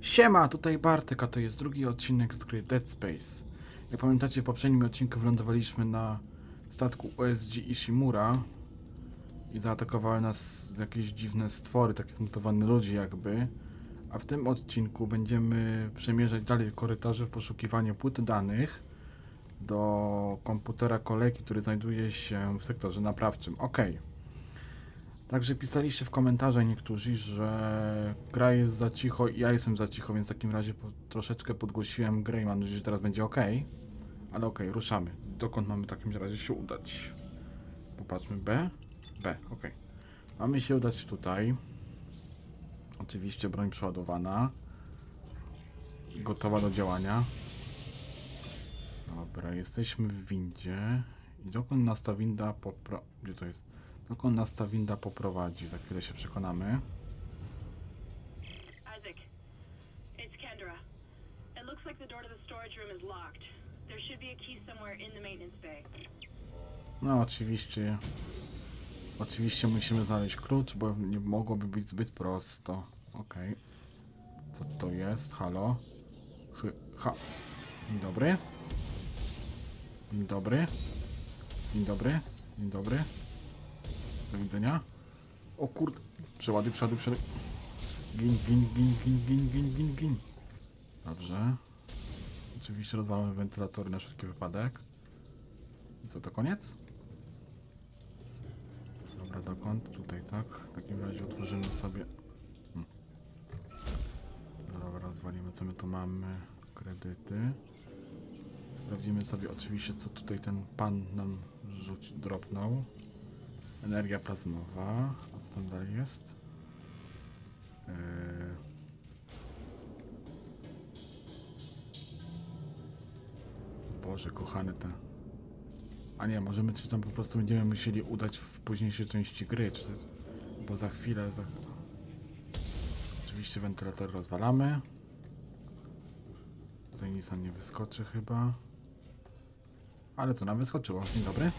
Siema, tutaj Bartek, a to jest drugi odcinek z gry Dead Space. Jak pamiętacie, w poprzednim odcinku wylądowaliśmy na statku OSG Ishimura i zaatakowały nas jakieś dziwne stwory, takie zmutowane ludzie jakby. A w tym odcinku będziemy przemierzać dalej korytarze w poszukiwaniu płyt danych do komputera kolegi, który znajduje się w sektorze naprawczym. Okej. Także pisaliście w komentarzach niektórzy, że gra jest za cicho i ja jestem za cicho, więc w takim razie po, troszeczkę podgłosiłem grę i mam nadzieję, że teraz będzie ok. Ale okej, ruszamy. Dokąd mamy w takim razie się udać? Popatrzmy B. B, ok. Mamy się udać tutaj. Oczywiście broń przeładowana. Gotowa do działania. Dobra, jesteśmy w windzie. I dokąd nas ta winda. Gdzie to jest? Dokąd nas ta winda poprowadzi? Za chwilę się przekonamy. Isaac, it's Kendra. It looks like the door to the storage room is locked. There should be a key somewhere in the maintenance bay. No oczywiście. Oczywiście musimy znaleźć klucz, bo nie mogłoby być zbyt prosto. Okej. Co to jest? Halo? Hy, ha. Dzień dobry. Dzień dobry. Dzień dobry. Dzień dobry. Do widzenia. O kurde. Przeładuj, przeładuj, przeładuj. Gin, gin, gin, gin, gin, gin, gin, gin. Dobrze. Oczywiście rozwalamy wentylatory na wszelki wypadek. I co, to koniec? Dobra, dokąd? Tutaj, tak? W takim razie otworzymy sobie... Hmm. Dobra, rozwalimy, co my tu mamy. Kredyty. Sprawdzimy sobie oczywiście, co tutaj ten pan nam rzuci, dropnął. Energia plazmowa. A co tam dalej jest? Yy... Boże, kochany ten. A nie, może my się tam po prostu będziemy musieli udać w późniejszej części gry, czy... bo za chwilę... Za... Oczywiście wentylator rozwalamy. Tutaj nic nam nie wyskoczy chyba. Ale co nam wyskoczyło? Dzień dobry.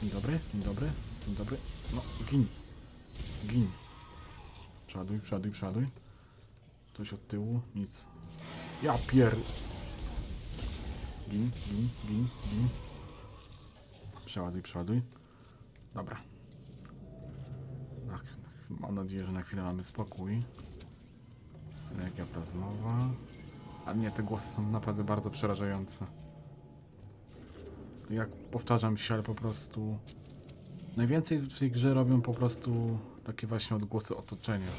Dzień dobry, dzień dobry, dzień dobry. No, gin. Gin. Przeładuj, przeładuj, przeładuj. Ktoś od tyłu? Nic. Ja pier... Gin, gin, gin, gin. Przeładuj, przeładuj. Dobra. Ach, mam nadzieję, że na chwilę mamy spokój. Energia plazmowa. A nie, te głosy są naprawdę bardzo przerażające. Jak powtarzam się, ale po prostu... Najwięcej w tej grze robią po prostu takie właśnie odgłosy otoczenia.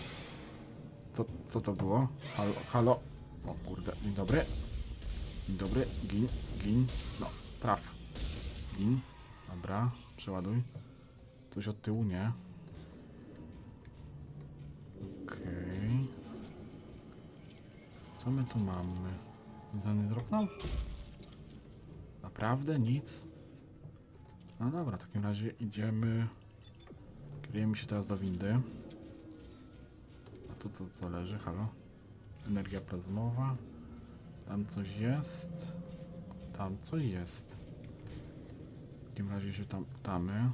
Co, co to było? Halo, halo? O kurde, dzień dobry. Dzień dobry, gin, gin. No, traf. Gin. Dobra, przeładuj. Coś od tyłu, nie? Okej. Co my tu mamy? Nam nie dropnął? Naprawdę? Nic? No dobra, w takim razie idziemy... Kierujemy się teraz do windy. A to co, co leży? Halo? Energia plazmowa. Tam coś jest. Tam coś jest. W takim razie się tam udamy.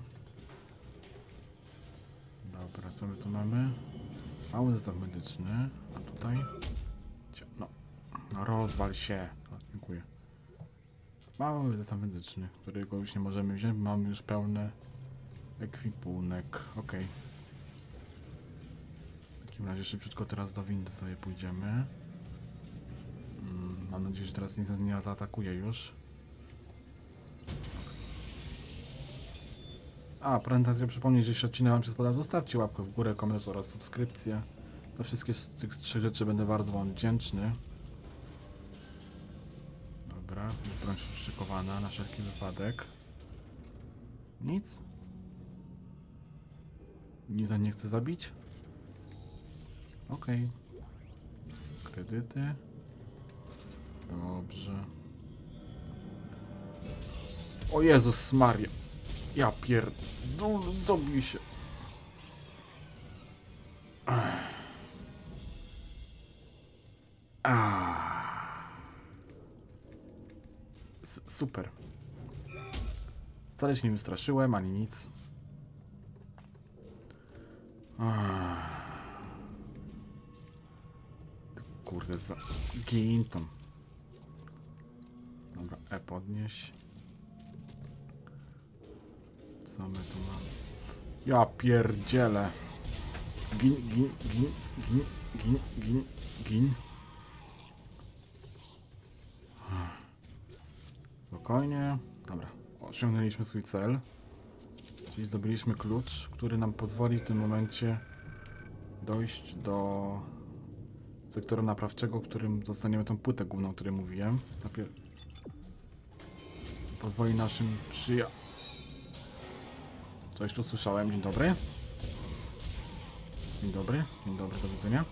Dobra, co my tu mamy? Mały zestaw medyczny. A tutaj? No, no rozwal się. Mały zestaw medyczny, którego już nie możemy wziąć, bo mamy już pełny ekwipunek. Okej. W takim razie szybciutko teraz do windy sobie pójdziemy. Mm, Mam nadzieję, że teraz nic nie zaatakuje już. A, pamiętajcie przypomnieć, że jeśli odcinek Wam się spodobał, zostawcie łapkę w górę, komentarz oraz subskrypcję. Za wszystkie z tych trzech rzeczy będę bardzo Wam wdzięczny. Dobra, broń szykowana na wszelki wypadek. Nic? On nie chce zabić? Okej. Kredyty. Dobrze. O Jezus Maria. Ja pier... No, zabij się. Super. Wcale się nie wystraszyłem, ani nic. Kurde, za... Gin tam. Dobra, E podnieś. Co my tu mamy? Ja pierdzielę. Gin, gin, gin, gin, gin, gin, gin. Spokojnie. Dobra, osiągnęliśmy swój cel. Czyli zdobyliśmy klucz, który nam pozwoli w tym momencie dojść do sektora naprawczego, w którym dostaniemy tą płytę główną, o której mówiłem. Napier... Pozwoli naszym przyja... Coś tu słyszałem. Dzień dobry. Dzień dobry. Dzień dobry, do widzenia.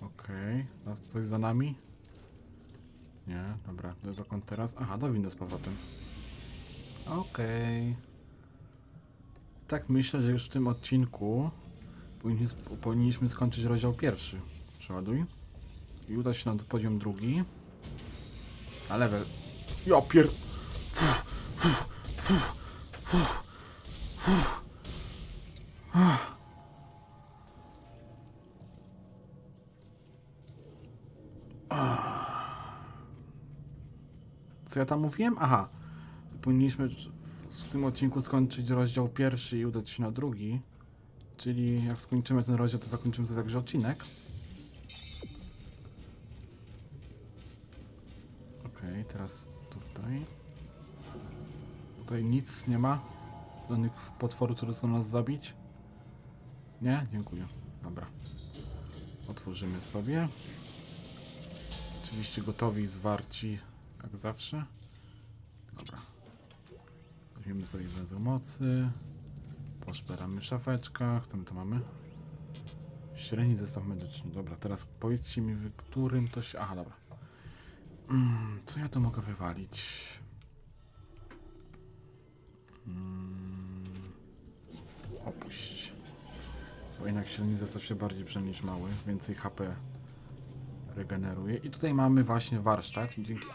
Okej. Okay. Coś za nami? Nie, dobra. Do- Dokąd teraz? Aha, do windy z powrotem. Okej. Tak myślę, że już w tym odcinku powinniśmy, skończyć rozdział pierwszy. Przeładuj. I udać się na poziom drugi. A level. Ja pier... Co ja tam mówiłem? Aha. Powinniśmy w tym odcinku skończyć rozdział pierwszy i udać się na drugi. Czyli jak skończymy ten rozdział, to zakończymy sobie także odcinek. Okej, teraz tutaj. Tutaj nic nie ma. Żadnych potworów, które chcą nas zabić. Nie? Dziękuję. Dobra. Otworzymy sobie. Oczywiście gotowi, zwarci, jak zawsze. Dobra. Weźmiemy sobie węzeł mocy. Poszperamy w szafeczkach. My tu mamy? Średni zestaw medyczny. Dobra, teraz powiedzcie mi, w którym to się... Aha, dobra. Mm, co ja tu mogę wywalić? Mm, opuść. Bo jednak średni zestaw się bardziej przyda niż mały. Więcej HP regeneruje. I tutaj mamy właśnie warsztat. Dzięki...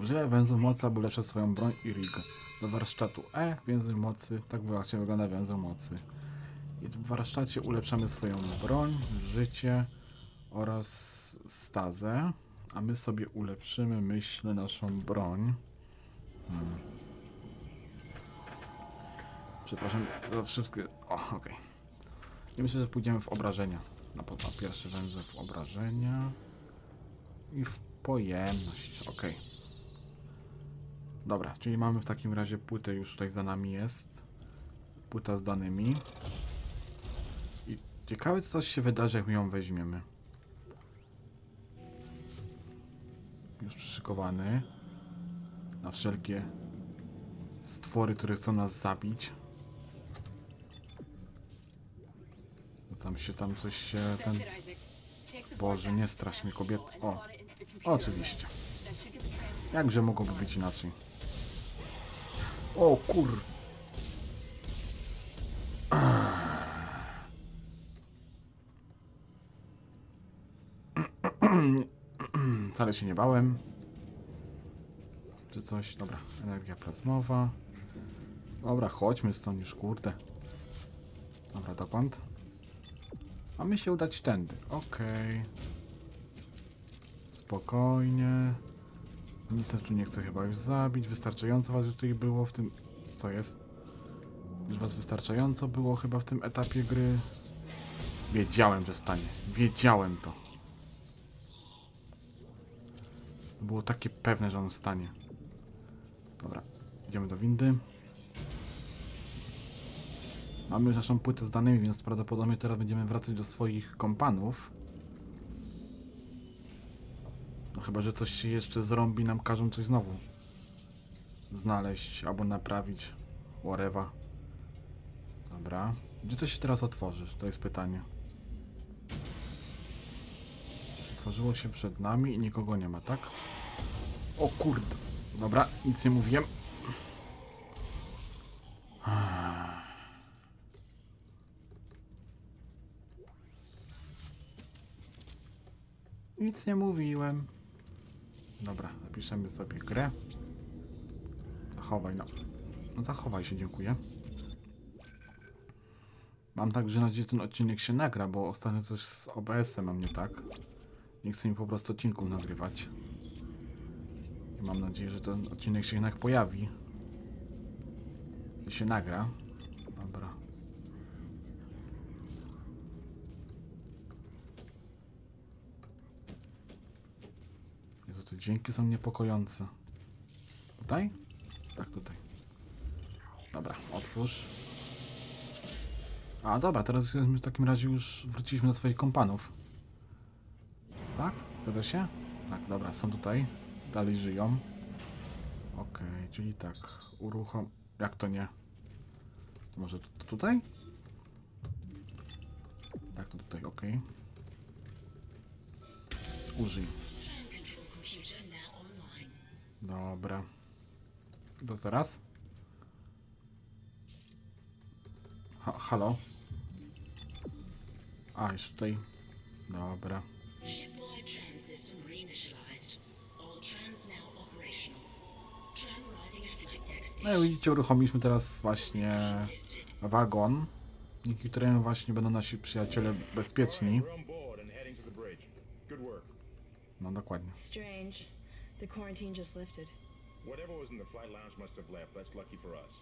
Używaj węzłów mocy, aby ulepszać swoją broń i rig. Do warsztatu E, węzeł mocy. Tak właśnie wygląda węzeł mocy. I w warsztacie ulepszamy swoją broń, życie oraz stazę. A my sobie ulepszymy, myślę, naszą broń. Hmm. Przepraszam za wszystkie... O, okej. I myślę, że pójdziemy w obrażenia. Na, po- na pierwszy węzeł w obrażenia. I w pojemność. Okej. Dobra, czyli mamy w takim razie płytę już tutaj za nami jest. Płyta z danymi. I ciekawe co się wydarzy, jak my ją weźmiemy. Już przyszykowany. Na wszelkie stwory, które chcą nas zabić. No Tam się, tam coś się, ten... Boże, nie strasz mnie kobiet. O, oczywiście. Jakże mogłoby być inaczej? O kur... Wcale się nie bałem. Czy coś? Dobra, energia plazmowa. Dobra, chodźmy stąd już, kurde. Dobra, dokąd? Mamy się udać tędy. Okej. Spokojnie. Nic tu nie chce chyba już zabić. Wystarczająco was już tutaj było w tym... Co jest? Już was wystarczająco było chyba w tym etapie gry. Wiedziałem, że stanie. Wiedziałem to. Było takie pewne, że on stanie. Dobra, idziemy do windy. Mamy już naszą płytę z danymi, więc prawdopodobnie teraz będziemy wracać do swoich kompanów. No chyba, że coś się jeszcze zrobi, nam każą coś znowu znaleźć albo naprawić. Whatever. Dobra. Gdzie to się teraz otworzy? To jest pytanie. Otworzyło się przed nami i nikogo nie ma, tak? O kurde. Dobra, nic nie mówiłem. Nic nie mówiłem. Dobra, napiszemy sobie grę. Zachowaj, no. no zachowaj się, dziękuję. Mam także nadzieję, że ten odcinek się nagra, bo ostatnio coś z OBS-em mam nie tak. Nie chcę mi po prostu odcinków nagrywać. I mam nadzieję, że ten odcinek się jednak pojawi. I się nagra. Dobra. Jezu, te dźwięki są niepokojące. Tutaj? Tak, tutaj. Dobra, otwórz. A, dobra, teraz w takim razie już wróciliśmy do swoich kompanów. Tak? Zgadza się? Tak, dobra, są tutaj. Dalej żyją. Okej, czyli tak, uruchom... Jak to nie? To może tu- tutaj? Tak, to tutaj, okej. Użyj. Dobra. To teraz? Ha, halo? A, jeszcze tutaj. Dobra. Shipwide tram system reinitialized. All trams now operational. Tram arriving at flight deck No i widzicie, uruchomiliśmy teraz właśnie wagon, dzięki któremu właśnie będą nasi przyjaciele bezpieczni. No dokładnie. Strange. The quarantine just lifted. Whatever was in the flight lounge must have left. That's lucky for us.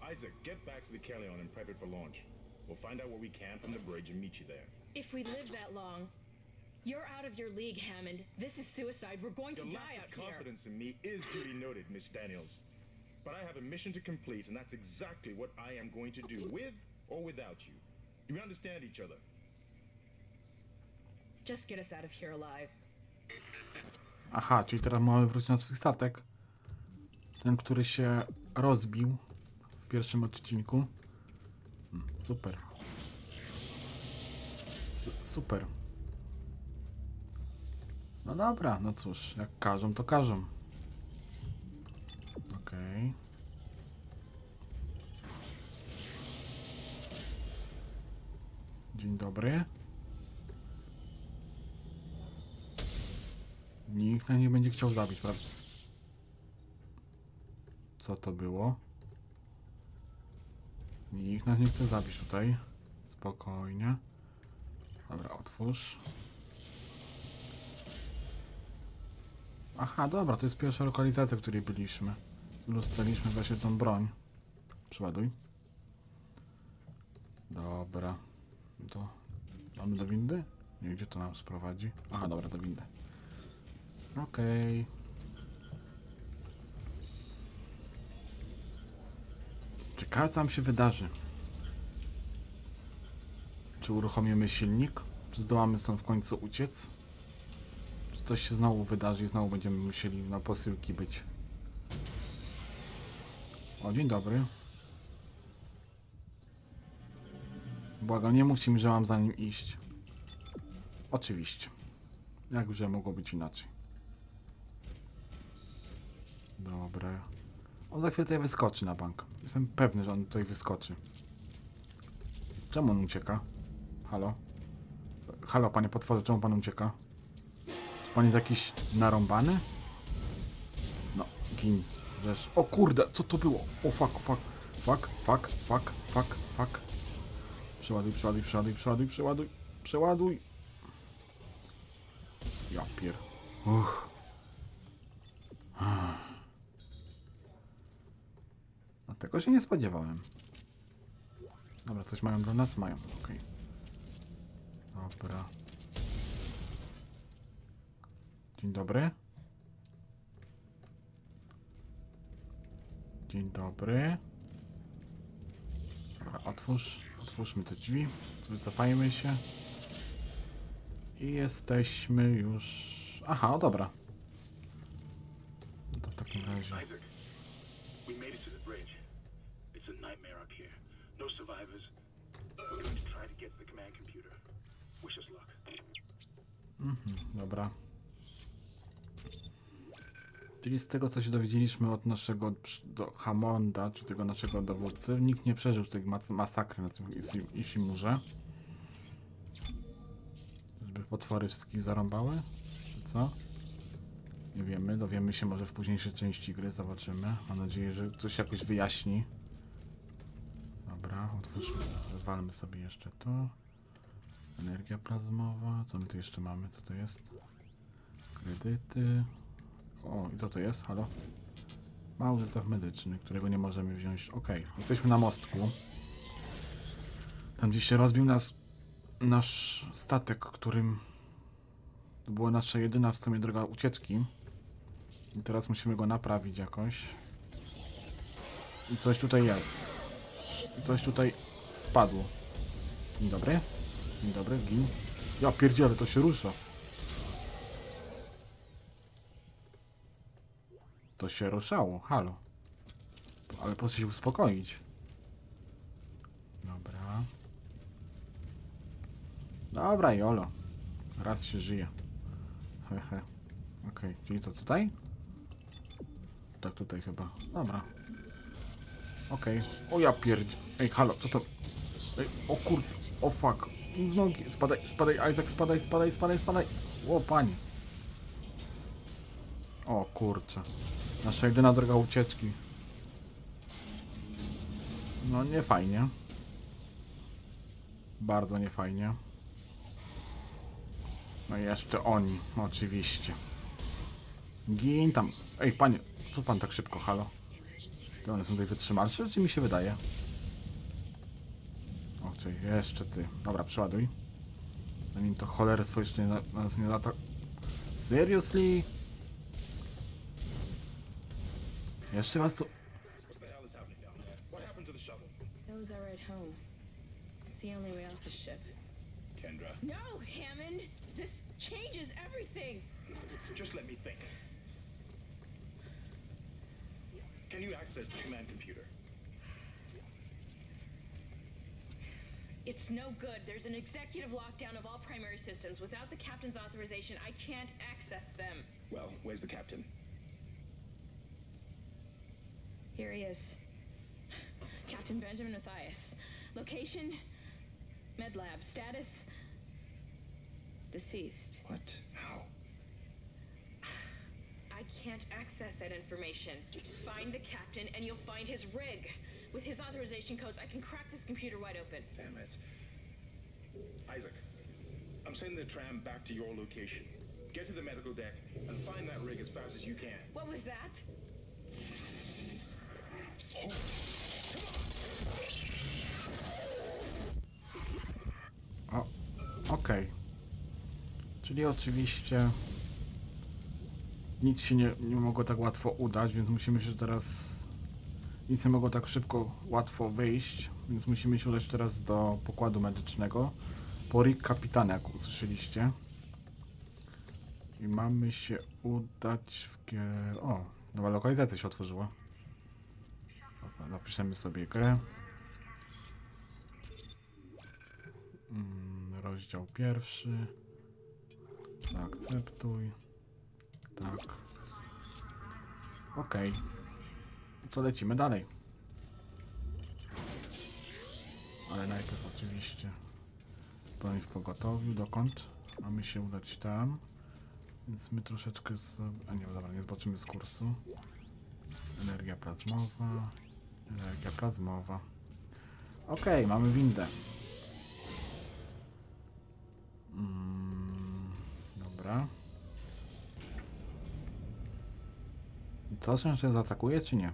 Isaac, get back to the Kellion and prep it for launch. We'll find out where we can from the bridge and meet you there. If we live that long, you're out of your league, Hammond. This is suicide. We're going to Your die lack out of here. confidence in me is duly noted, Miss Daniels. But I have a mission to complete, and that's exactly what I am going to do, with or without you. Do we understand each other? Just get us out of here alive. Aha, czyli teraz mamy wrócić na swój statek. Ten, który się rozbił w pierwszym odcinku. Mm, Super. S super. No dobra, no cóż, jak każą, to każą. Okej. Dzień dobry. Nikt nas nie będzie chciał zabić, prawda? Co to było? Nikt nas nie chce zabić tutaj. Spokojnie. Dobra, otwórz. Aha, dobra, to jest pierwsza lokalizacja, w której byliśmy. Lustraliśmy właśnie tą broń. Przeładuj. Dobra. To mamy do windy? Nie, gdzie to nas prowadzi? Aha, dobra, do windy. Okej. Ciekawe co tam się wydarzy. Czy uruchomimy silnik? Czy zdołamy stąd w końcu uciec? Czy coś się znowu wydarzy i znowu będziemy musieli na posyłki być? O, dzień dobry. Błagam, nie mówcie mi, że mam za nim iść. Oczywiście. Jakże mogło być inaczej. Dobra. On za chwilę tutaj wyskoczy na bank. Jestem pewny, że on tutaj wyskoczy. Czemu on ucieka? Halo? Halo, panie potworze, czemu pan ucieka? Czy pan jest jakiś narąbany? No, gin. Rzecz. O kurde, co to było? O fuck, fuck, fuck, fuck, fuck, fuck, fuck. Przeładuj, przeładuj, przeładuj, przeładuj, przeładuj, przeładuj. Ja pier... Uch. No tego się nie spodziewałem. Dobra, coś mają dla nas? Mają, okej. Dobra. Dzień dobry. Dzień dobry. Dobra, otwórz. Otwórzmy te drzwi. Wycofajmy się. I jesteśmy już... Aha, o dobra. No to w takim razie... We made it to the bridge. It's a nightmare up here. No survivors. We're going to try to get the command computer. Wish us luck. Mhm, dobra. Czyli z tego, co się dowiedzieliśmy od naszego do Hamonda, czy tego naszego dowódcy, nikt nie przeżył tej mas masakry na tym Isi- Ishimurze. Żeby potwory wszystkich zarąbały? Czy co? Nie wiemy, dowiemy się może w późniejszej części gry, zobaczymy. Mam nadzieję, że coś jakoś wyjaśni. Otwórzmy sobie, sobie jeszcze to. Energia plazmowa. Co my tu jeszcze mamy? Co to jest? Kredyty. O, i co to jest? Halo? Mały zestaw medyczny, którego nie możemy wziąć. Okej, jesteśmy na mostku. Tam gdzieś się rozbił nas nasz statek, którym to była nasza jedyna w sumie droga ucieczki. I teraz musimy go naprawić jakoś. I coś tutaj jest. Coś tutaj spadło. Dzień dobry. Dzień dobry, gin. Ja pierdzielę, to się rusza. To się ruszało, halo. Ale proszę się uspokoić. Dobra. Dobra, Jolo. Raz się żyje. Hehe. Okej, czyli co tutaj? Tak, tutaj chyba. Dobra. Okej. O ja pierdź. Ej, halo, co to? Ej, o kur... O fuck. W nogi. Spadaj, spadaj, Isaac, spadaj, spadaj, spadaj, spadaj. O, panie. O kurczę. Nasza jedyna droga ucieczki. No, nie fajnie. Bardzo niefajnie. No i jeszcze oni, oczywiście. Gin tam. Ej, panie, co pan tak szybko, halo? To one są tutaj wytrzymalsze, czy mi się wydaje? O, czyli jeszcze ty. Dobra, przeładuj. Zanim to cholery swoje jeszcze nie, na- nas nie lata. Seriously? Jeszcze was tu... Those are at home. It's the only way off the ship. Kendra, No, Hammond! This changes everything! just let me Can you access the command computer? It's no good. There's an executive lockdown of all primary systems. Without the captain's authorization, I can't access them. Well, where's the captain? Here he is. Captain Benjamin Matthias. Location? Med lab. Status? Deceased. What? How? I can't access that information. Find the captain and you'll find his rig. With his authorization codes, I can crack this computer wide open. Damn it. Isaac, I'm sending the tram back to your location. Get to the medical deck and find that rig as fast as you can. What was that? O, okej. Czyli oczywiście nic się nie, nie mogło tak łatwo udać, więc musimy się teraz... Nic nie mogło tak szybko, łatwo wyjść, więc musimy się udać teraz do pokładu medycznego. Po rig kapitana, jak usłyszeliście. I mamy się udać w kier... O, nowa lokalizacja się otworzyła. Dobra, Zapiszemy sobie grę. Mm, rozdział pierwszy. Zaakceptuj. Tak. Okej. No To lecimy dalej. Ale najpierw oczywiście broń w pogotowiu. Dokąd? Mamy się udać tam. Więc my troszeczkę z... A nie, dobra, nie zobaczymy z kursu. Energia plazmowa. Energia plazmowa. Okej, mamy windę. Mm, dobra. Co, się zaatakuje, czy nie?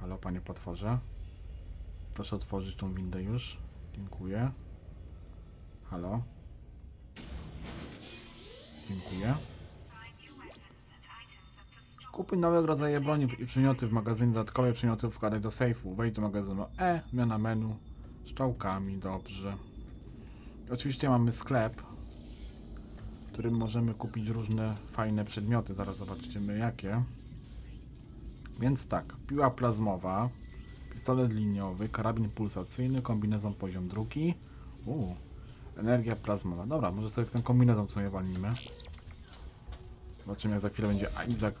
Halo, panie potworze. Proszę otworzyć tą windę już. Dziękuję. Halo. Dziękuję. Kupuj nowe rodzaje broni i przedmioty w magazynie. Dodatkowe przedmioty wkładaj do sejfu. Wejdź do magazynu E, zmiana menu. Szczałkami, dobrze. Oczywiście mamy sklep, którym możemy kupić różne fajne przedmioty. Zaraz zobaczymy jakie. Więc tak, piła plazmowa, pistolet liniowy, karabin pulsacyjny, kombinezon poziom drugi. Uuu, energia plazmowa. Dobra, może sobie ten kombinezon sobie walnimy. Zobaczymy jak za chwilę będzie Isaac,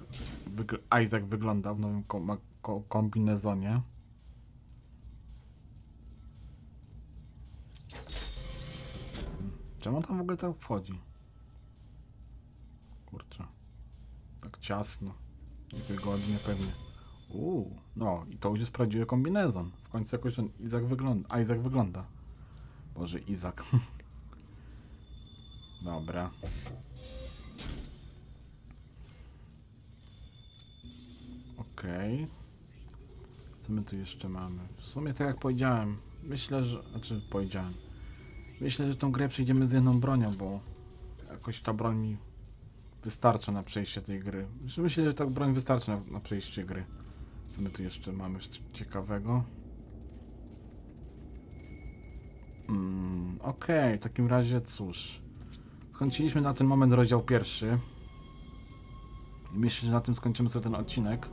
wygl- Isaac wyglądał w nowym ko- ko- kombinezonie. Czemu tam w ogóle tam wchodzi? Kurczę. Tak ciasno. Niewygodnie pewnie. Uuu, no i to już jest prawdziwy kombinezon. W końcu jakoś ten Izak wygląda. Isaac wygląda. Boże, Izak. Dobra. Okej. Co my tu jeszcze mamy? W sumie tak jak powiedziałem, myślę, że... Znaczy, powiedziałem. Myślę, że tą grę przejdziemy z jedną bronią, bo jakoś ta broń mi wystarcza na przejście tej gry. Myślę, że ta broń wystarczy na, na przejście gry. Co my tu jeszcze mamy ciekawego? Mm, Okej, w takim razie cóż. Skończyliśmy na ten moment rozdział pierwszy. Myślę, że na tym skończymy sobie ten odcinek.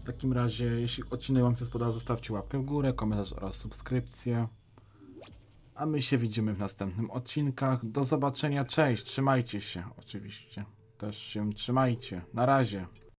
W takim razie, jeśli odcinek Wam się spodobał, zostawcie łapkę w górę, komentarz oraz subskrypcję. A my się widzimy w następnym odcinkach. Do zobaczenia, cześć, trzymajcie się oczywiście. Też się trzymajcie. Na razie.